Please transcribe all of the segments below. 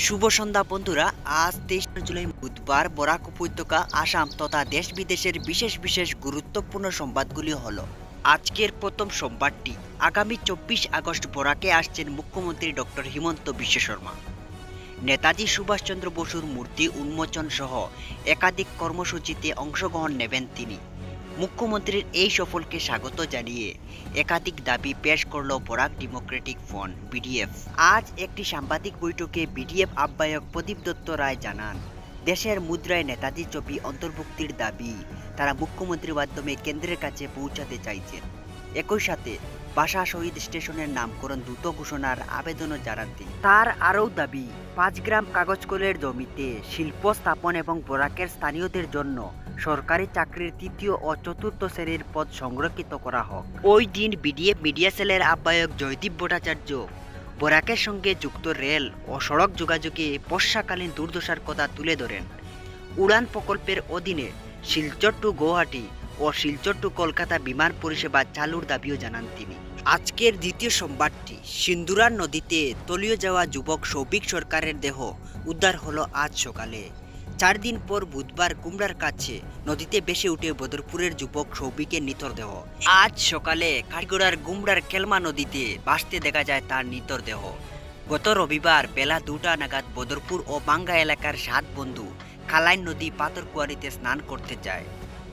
শুভ সন্ধ্যা, বন্ধুরা। আজ তেইশ জুলাই বুধবার বরাক উপত্যকা, আসাম তথা দেশ বিদেশের বিশেষ বিশেষ গুরুত্বপূর্ণ সংবাদগুলি হল, আজকের প্রথম সোমবারটি আগামী চব্বিশ আগস্ট বরাকে আসছেন মুখ্যমন্ত্রী ডক্টর হিমন্ত বিশ্ব শর্মা। নেতাজি সুভাষচন্দ্র বসুর মূর্তি উন্মোচন সহ একাধিক কর্মসূচিতে অংশগ্রহণ নেবেন তিনি। মুখ্যমন্ত্রীর এই সফলকে স্বাগত জানিয়ে একাধিক দাবি পেশ করল বরাক ডেমোক্রেটিক ফ্রন্ট, বিডিএফ। আজ একটি সাংবাদিক বৈঠকে বিডিএফ আহ্বায়ক প্রদীপ দত্ত রায় জানান, দেশের মুদ্রায় নেতাজি ছবি অন্তর্ভুক্তির দাবি। তারা মুখ্যমন্ত্রীর মাধ্যমে কেন্দ্রের কাছে পৌঁছাতে চাইছেন। একই সাথে বাসা শহীদ স্টেশনের নামকরণ দ্রুত ঘোষণার আবেদনও জানান তিনি তার আরও দাবি, পাঁচ গ্রাম কাগজ কলের জমিতে শিল্প স্থাপন এবং বরাকের স্থানীয়দের জন্য সরকারি চাকরির তৃতীয় ও চতুর্থ শ্রেণির পদ সংরক্ষিত করা হোক। ওই দিন বিডিএফ মিডিয়া সেলের আহ্বায়ক জয়দীপ ভট্টাচার্য বরাকের সঙ্গে যুক্ত রেল ও সড়ক যোগাযোগে বর্ষাকালীন দুর্দশার কথা তুলে ধরেন। উড়ান প্রকল্পের অধীনে শিলচর টু গুয়াহাটি ও শিলচর টু কলকাতা বিমান পরিষেবা চালুর দাবিও জানান তিনি। আজকের দ্বিতীয় সোমবারটি সিন্দুরার নদীতে তলিয়ে যাওয়া যুবক সৌভিক সরকারের দেহ উদ্ধার হলো আজ সকালে। চার দিন পর বুধবার কুমড়ার কাছে নদীতে ভেসে উঠে বদরপুরের যুবক সৌভিকের নিতর দেহ। আজ সকালে কাঠগড়ার গুমড়ার কেলমা নদীতে ভাসতে দেখা যায় তার নিতর দেহ। গত রবিবার বেলা দুটা নাগাদ বদরপুর ও বাঙ্গা এলাকার সাত বন্ধু কালাইন নদী পাথরকুয়ারিতে স্নান করতে যায়।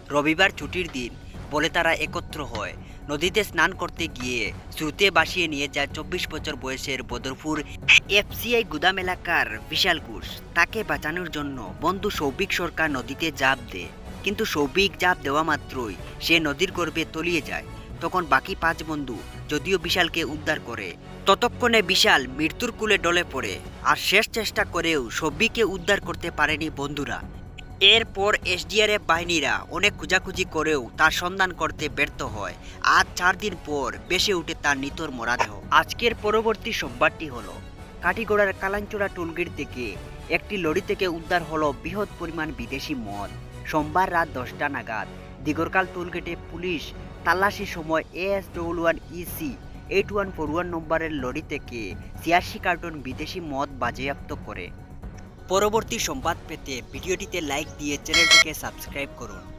রবিবার ছুটির দিন বলে তারা একত্র হয়। নদীতে স্নান করতে গিয়ে স্রোতে বাসিয়ে নিয়ে যায় চব্বিশ বছর বয়সের বদরপুর এফসিআই গুদাম এলাকার বিশাল ঘোষ তাকে বাঁচানোর জন্য বন্ধু সৌভিক সরকার নদীতে জাপ দেয়। কিন্তু সৌভিক জাপ দেওয়া মাত্রই সে নদীর গর্ভে তলিয়ে যায়। তখন বাকি পাঁচ বন্ধু যদিও বিশালকে উদ্ধার করে, ততক্ষণে বিশাল মৃত্যুর কুলে ডলে পড়ে। আর শেষ চেষ্টা করেও সৌভিককে উদ্ধার করতে পারেনি বন্ধুরা। এরপর এসডিআরএফ বাহিনীরা অনেক খোঁজাখুঁজি করেও তার সন্ধান করতে ব্যর্থ হয়। আজ চার দিন পর বেশে উঠে তার নিতর মরাদেহ। আজকের পরবর্তী সোমবারটি হলো কাটিগড়ার কালাঞ্চোড়া টুলগেট থেকে একটি লরি থেকে উদ্ধার হলো বৃহৎ পরিমাণ বিদেশি মদ। সোমবার রাত দশটা নাগাদ দিগরকাল টুলগেটে পুলিশ তাল্লাশির সময় AS double one EC eight one four one নম্বরের লরি থেকে ছিয়াশি কার্টন বিদেশি মদ বাজেয়াপ্ত করে। পরবর্তী সংবাদ পেতে ভিডিওটিতে লাইক দিয়ে চ্যানেলটিকে সাবস্ক্রাইব করুন।